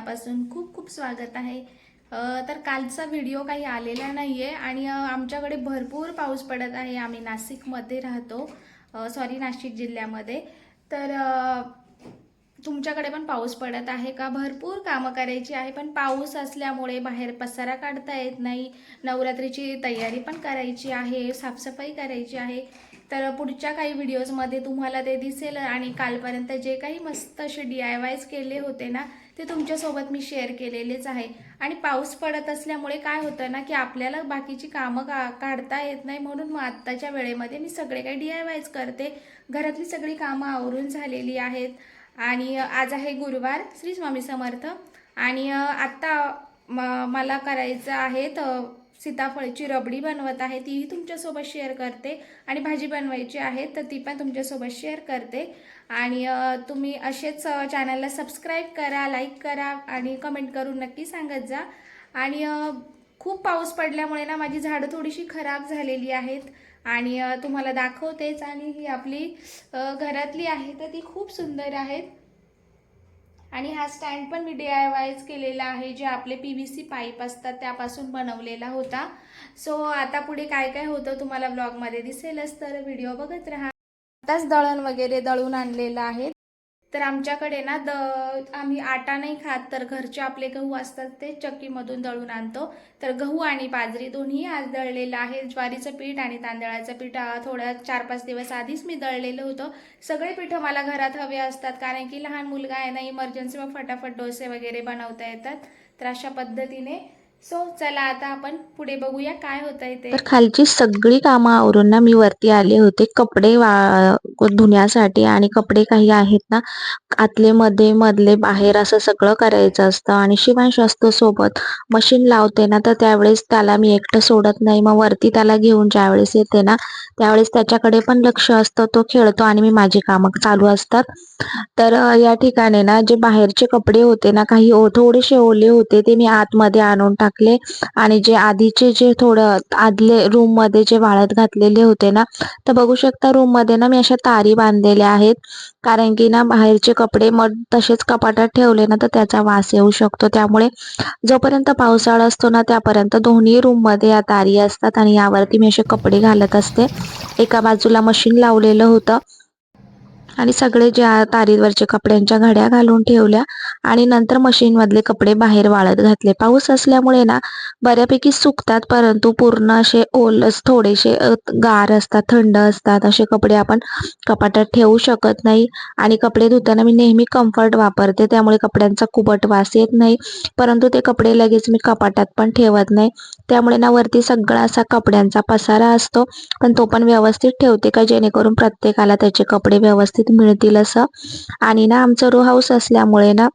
मनापासून खूप खूप स्वागत आहे. तर कालचा व्हिडिओ काही आलेला नाही आहे आणि आमच्याकडे भरपूर पाऊस पडत आहे. आम्ही नाशिकमध्ये राहतो. सॉरी नाशिक जिल्ह्यामध्ये. तर तुमच्याकडे पण पाऊस पडत आहे का? भरपूर कामं करायची आहे पण पाऊस असल्यामुळे बाहेर पसारा काढता येत नाही. नवरात्रीची तयारी पण करायची आहे साफसफाई करायची आहे. तर पुढच्या काही व्हिडिओजमध्ये तुम्हाला ते दिसेल आणि कालपर्यंत जे काही मस्त असे डी आय वायज केले होते ना ते तुमच्यासोबत मी शेअर केलेलेच आहे. आणि पाऊस पडत असल्यामुळे काय होतं ना की आपल्याला बाकीची कामं का काढता येत नाही म्हणून मग आत्ताच्या वेळेमध्ये मी सगळे काही डी आय वायज करते. घरातली सगळी कामं आवरून झालेली आहेत. आणि आज आहे गुरुवार श्री स्वामी समर्थ. आणि आत्ता म मला करायचं आहे तर सीताफळची रबडी बनवत आहे तीही तुमच्यासोबत शेअर करते. आणि भाजी बनवायची आहे तर ती पण तुमच्यासोबत शेअर करते. आणि तुम्ही असेच चॅनलला सबस्क्राईब करा लाईक करा आणि कमेंट करून नक्की सांगत जा. आणि खूप पाऊस पडल्यामुळे ना माझी झाडं थोडीशी खराब झालेली आहेत. आणि तुम्हाला दाखवतेच आणि ही आपली घरातली आहे तर ती खूप सुंदर आहेत. आणि हा स्टँड पण मी डी आय वायच केलेला आहे जे आपले पी व्ही सी पाईप असतात त्यापासून बनवलेला होता. सो आता पुढे काय काय होतं तुम्हाला ब्लॉगमध्ये दिसेलच तर व्हिडिओ बघत राहा. आताच दळण वगैरे दळून आणलेलं आहे. तर आमच्याकडे ना द आम्ही आटा नाही खात तर घरचे आपले गहू असतात ते चक्कीमधून दळून आणतो. तर गहू आणि बाजरी दोन्ही आज दळलेलं आहे. ज्वारीचं पीठ आणि तांदळाचं पीठ थोड्या चार पाच दिवस आधीच मी दळलेलं होतं. सगळे पिठं मला घरात हवे असतात कारण की लहान मुलगा आहे ना इमर्जन्सी फटाफट डोसे वगैरे बनवता येतात. तर अशा पद्धतीने सो चला आता आपण पुढे बघूया काय होत आहे ते. तर खालची सगळी कामं आवरून ना मी वरती आले होते. कपडे वा धुण्यासाठी आणि कपडे काही आहेत ना आतले मध्ये मधले बाहेर असं सगळं करायचं असतं. आणि शिवांश असतो सोबत मशीन लावते ना तर त्यावेळेस त्याला मी एकटं सोडत नाही. मग वरती त्याला घेऊन ज्यावेळेस येते ना त्यावेळेस त्याच्याकडे पण लक्ष असतं. तो खेळतो आणि मी माझी कामं चालू असतात. तर या ठिकाणी ना जे बाहेरचे कपडे होते ना काही थोडेसे ओले होते ते मी आतमध्ये आणून टाकले. आणि जे आधीचे जे थोडं आदले रूममध्ये जे वाळत घातलेले होते ना तर बघू शकता रूममध्ये ना मी अशा तारी बांधलेल्या आहेत. कारण की ना बाहेरचे कपडे मग तसेच कपाटात ठेवले ना तर त्याचा वास येऊ शकतो. त्यामुळे जोपर्यंत पावसाळा असतो ना त्यापर्यंत दोन्ही रूममध्ये या तारी असतात. आणि यावरती मी असे कपडे घालत असते. एका बाजूला मशीन लावलेलं होतं. आणि सगळे ज्या तारीवरचे कपड्यांच्या घड्या घालून ठेवल्या आणि नंतर मशीनमधले कपडे बाहेर वाळत घातले. पाऊस असल्यामुळे ना बऱ्यापैकी सुकतात परंतु पूर्ण असे ओलच थोडेसे गार असतात थंड असतात. असे कपडे आपण कपाटात ठेवू शकत नाही. आणि कपडे धुताना मी नेहमी कम्फर्ट वापरते. त्यामुळे कपड्यांचा कुबट वास येत नाही. परंतु ते कपडे लगेच मी कपाटात पण ठेवत नाही. त्यामुळे ना वरती सगळा असा कपड्यांचा पसारा असतो. पण तो पण व्यवस्थित ठेवते का? जेणेकरून प्रत्येकाला त्याचे कपडे व्यवस्थित मिळतील असं. आणि ना आमचं रो हाऊस असल्यामुळे ना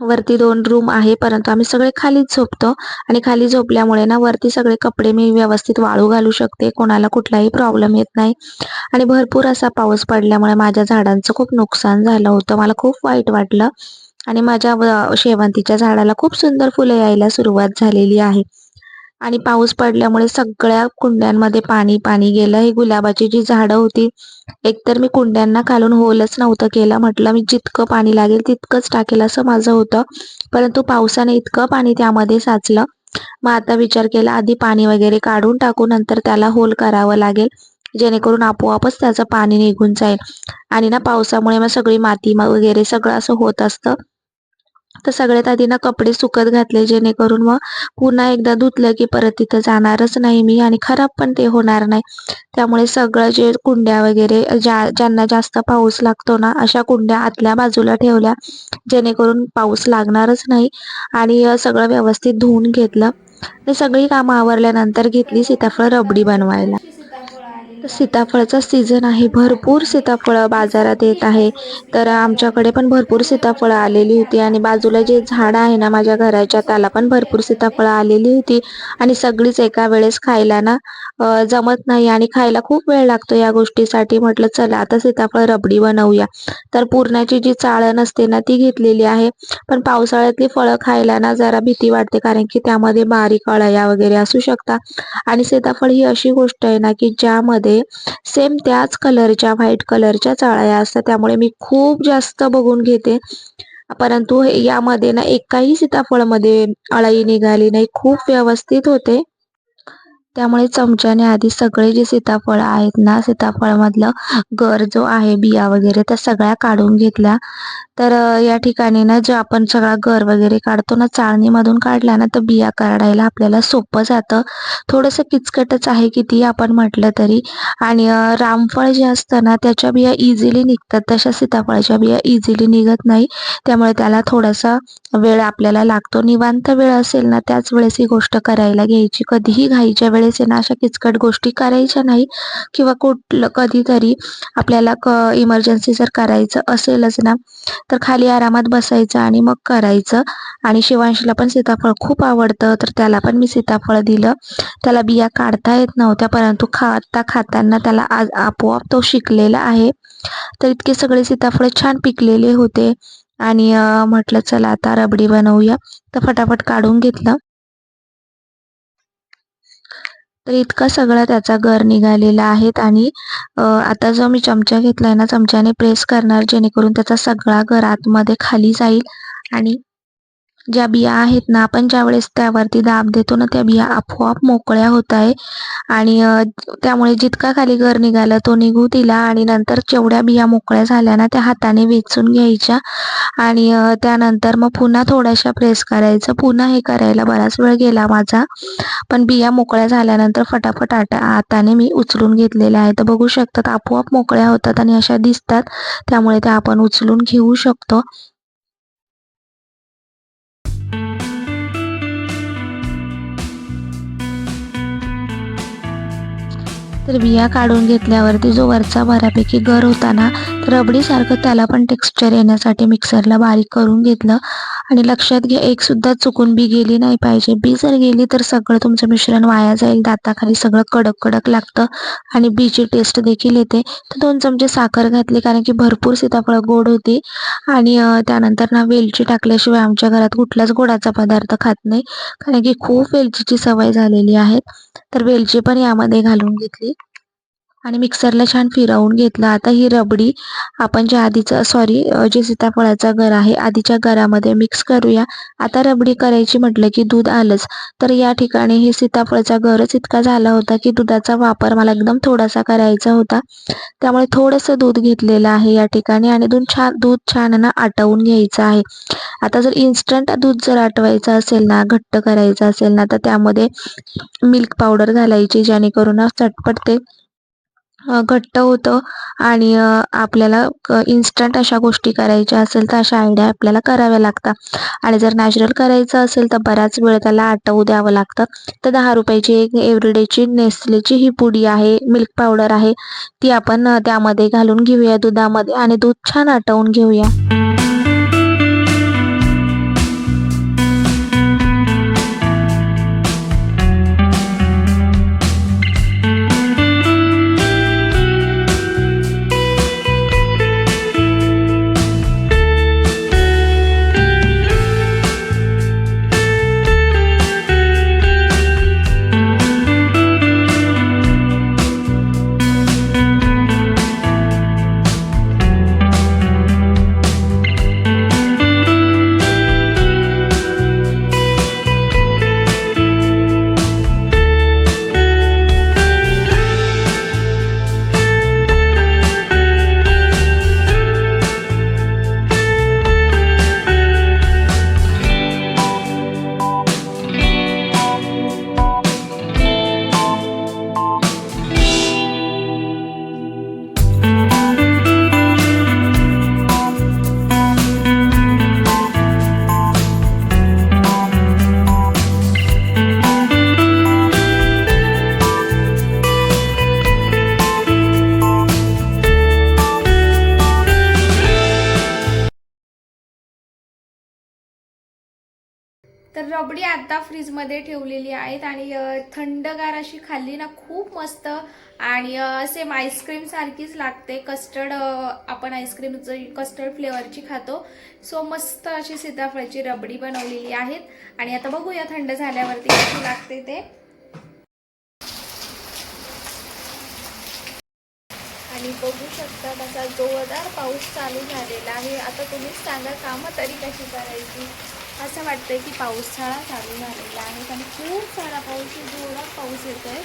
वरती दोन रूम आहे परंतु आम्ही सगळे खालीच झोपतो. आणि खाली झोपल्यामुळे ना वरती सगळे कपडे मी व्यवस्थित वाळू घालू शकते कोणाला कुठलाही प्रॉब्लेम येत नाही. आणि भरपूर असा पाऊस पडल्यामुळे माझ्या झाडांचं खूप नुकसान झालं होतं. मला खूप वाईट वाटलं. आणि माझ्या व- शेवंतीच्या झाडाला खूप सुंदर फुलं यायला सुरुवात झालेली आहे. आणि पाऊस पडल्यामुळे सगळ्या कुंड्यांमध्ये पाणी पाणी गेलं. ही गुलाबाची जी झाडं होती एकतर मी कुंड्यांना खालून होलच नव्हतं केलं. म्हटलं मी जितकं पाणी लागेल तितकंच टाकेल असं माझं होतं. परंतु पावसाने इतकं पाणी त्यामध्ये साचलं. मग आता विचार केला आधी पाणी वगैरे काढून टाकू नंतर त्याला होल करावं लागेल. जेणेकरून आपोआपच त्याचं पाणी निघून जाईल. आणि ना पावसामुळे मग सगळी माती मग वगैरे सगळं असं होत असतं. तर सगळ्यात आधी ना कपडे सुकत घातले जेणेकरून मग पुन्हा एकदा धुतलं की परत तिथं जाणारच नाही मी आणि खराब पण ते होणार नाही. त्यामुळे सगळं जे कुंड्या वगैरे ज्या ज्यांना जास्त पाऊस लागतो ना अशा कुंड्या आतल्या बाजूला ठेवल्या जेणेकरून पाऊस लागणारच नाही आणि सगळं व्यवस्थित धुवून घेतलं. सगळी कामं आवरल्यानंतर घेतली सीताफळ रबडी बनवायला. सीताफळचा सीझन आहे. भरपूर सीताफळं बाजारात येत आहे. तर आमच्याकडे पण भरपूर सीताफळं आलेली होती आणि बाजूला जे झाड आहे ना माझ्या घराच्या त्याला पण भरपूर सीताफळं आलेली होती. आणि सगळीच एका वेळेस खायला ना जमत नाही आणि खायला खूप वेळ लागतो या गोष्टीसाठी. म्हटलं चला आता सीताफळ रबडी बनवूया. तर पूर्णाची जी चाळण असते ना ती घेतलेली आहे. पण पावसाळ्यातली फळं खायला ना जरा भीती वाटते कारण की त्यामध्ये बारीक अळया वगैरे असू शकतात आणि सीताफळ ही अशी गोष्ट आहे ना की ज्यामध्ये सेम त्याच कलरच्या व्हाईट कलरच्या चाळ्या असतात. त्यामुळे मी खूप जास्त बघून घेते. परंतु यामध्ये ना एकाही सीताफळमध्ये अळई निघाली नाही. खूप व्यवस्थित होते. त्यामुळे चमच्याने आधी सगळे जे सीताफळ आहेत ना सीताफळमधलं गर जो आहे बिया वगैरे त्या सगळ्या काढून घेतल्या. तर या ठिकाणी ना जे आपण सगळा गर वगैरे काढतो ना चाळणीमधून काढला ना तर बिया काढायला आपल्याला सोपं जातं. थोडंसं किचकटच आहे किती आपण म्हटलं तरी. आणि रामफळ जे असतं ना त्याच्या बिया इझिली निघतात. तशा सीताफळाच्या बिया इझिली निघत नाही. त्यामुळे त्याला थोडासा वेळ आपल्याला लागतो. निवांत वेळ असेल ना त्याच वेळेस ही गोष्ट करायला घ्यायची. कधीही घाईच्या वेळेस आहे ना अशा किचकट गोष्टी करायच्या नाही. किंवा कुठलं कधीतरी आपल्याला क इमर्जन्सी जर करायचं असेलच ना तर खाली आरामात बसायचं आणि मग करायचं. आणि शिवांशला पण सीताफळ खूप आवडतं तर त्याला पण मी सीताफळ दिलं. त्याला बिया काढता येत नव्हत्या परंतु खाता खाताना त्याला आज आपोआप तो शिकलेला आहे. तर इतके सगळे सीताफळ छान पिकलेले होते. आणि म्हटलं चला आता रबडी बनवूया. तर फटाफट काढून घेतलं. तर इतका सगळा त्याचा गर निघालेला आहेत आणि आता जो मी चमचा घेतलाय ना चमच्याने प्रेस करणार जेणेकरून त्याचा सगळा गर आतमध्ये खाली जाईल आणि ज्या बिया आहेत ना आपण ज्या वेळेस त्यावरती दाब देतो ना त्या बिया आपोआप मोकळ्या होत आहे. आणि त्यामुळे जितका खाली घर निघाला तो निघू दिला आणि नंतर जेवढ्या बिया मोकळ्या झाल्या ना त्या हाताने वेचून घ्यायच्या. आणि त्यानंतर मग पुन्हा थोड्याशा प्रेस करायचं. पुन्हा हे करायला बराच वेळ गेला माझा. पण बिया मोकळ्या झाल्यानंतर फटाफट आटा हाताने मी उचलून घेतलेल्या आहेत. तर बघू शकतात आपोआप मोकळ्या होतात आणि अशा दिसतात. त्यामुळे त्या आपण उचलून घेऊ शकतो. तर बिया काढून घेतल्यावरती जो वरचा बऱ्यापैकी गर होता ना तर रबडीसारखं त्याला पण टेक्स्चर येण्यासाठी मिक्सरला बारीक करून घेतलं. आणि लक्षात घ्या एक सुद्धा चुकून बी गेली नाही पाहिजे. बी जर गेली तर सगळं तुमचं मिश्रण वाया जाईल दाताखाली सगळं कडक कडक लागतं आणि बीची टेस्ट देखील येते. तर दोन चमचे साखर घातली कारण की भरपूर सीताफळ गोड होती. आणि त्यानंतर ना वेलची टाकल्याशिवाय आमच्या घरात कुठलाच गोडाचा पदार्थ खात नाही. कारण की खूप वेलचीची सवय झालेली आहे. तर वेलची पण यामध्ये घालून घेतली. आणि मिक्सरला छान फिरवून घेतलं. आता ही रबडी आपण जे आधीचं सॉरी जे सीताफळाचा गर आहे आधीच्या गरामध्ये मिक्स करूया. आता रबडी करायची म्हटलं की दूध आलंच. तर या ठिकाणी हे सीताफळाचा गरच इतका झाला होता की दुधाचा वापर मला एकदम थोडासा करायचा होता. त्यामुळे थोडंसं दूध घेतलेलं आहे या ठिकाणी आणि दूध छान दूध छान ना आटवून घ्यायचं आहे. आता जर इन्स्टंट दूध जर आटवायचं असेल ना घट्ट करायचं असेल ना तर त्यामध्ये मिल्क पावडर घालायची जेणेकरून ना चटपट ते घट्ट होतं आणि आपल्याला इन्स्टंट अशा गोष्टी करायच्या असेल तर अशा आयडिया आपल्याला कराव्या लागतात. आणि जर नॅचरल करायचं असेल तर बराच वेळ त्याला आटवू द्यावं लागतं. तर दहा रुपयाची एक एव्हरीडेची नेस्लेची ही पुडी आहे मिल्क पावडर आहे ती आपण त्यामध्ये घालून घेऊया दुधामध्ये आणि दूध छान आटवून घेऊया. तर आता फ्रीजमध्ये ठेवलेली आहेत आणि थंडगार अशी खाल्ली ना खूप मस्त. आणि सेम आईस्क्रीम सारखीच लागते. कस्टर्ड आपण आईस्क्रीम कस्टर्ड फ्लेवरची खातो. सो मस्त अशी सीताफळाची रबडी बनवलेली आहेत. आणि आता बघूया थंड झाल्यावरती कशी लागते ते. आणि बघू शकता कसा जोरदार पाऊस चालू झालेला आहे. आता तुम्हीच सांगा कामं तरी कशी करायची? असं वाटतंय की पावसाळा चालू झालेला आहे आणि खूप सारा पाऊस जोरात पाऊस येतोय.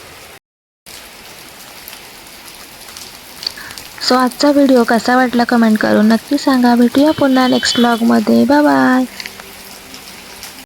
सो आजचा व्हिडिओ कसा वाटला कमेंट करून नक्की सांगा. भेटूया पुन्हा नेक्स्ट ब्लॉगमध्ये बाय बाय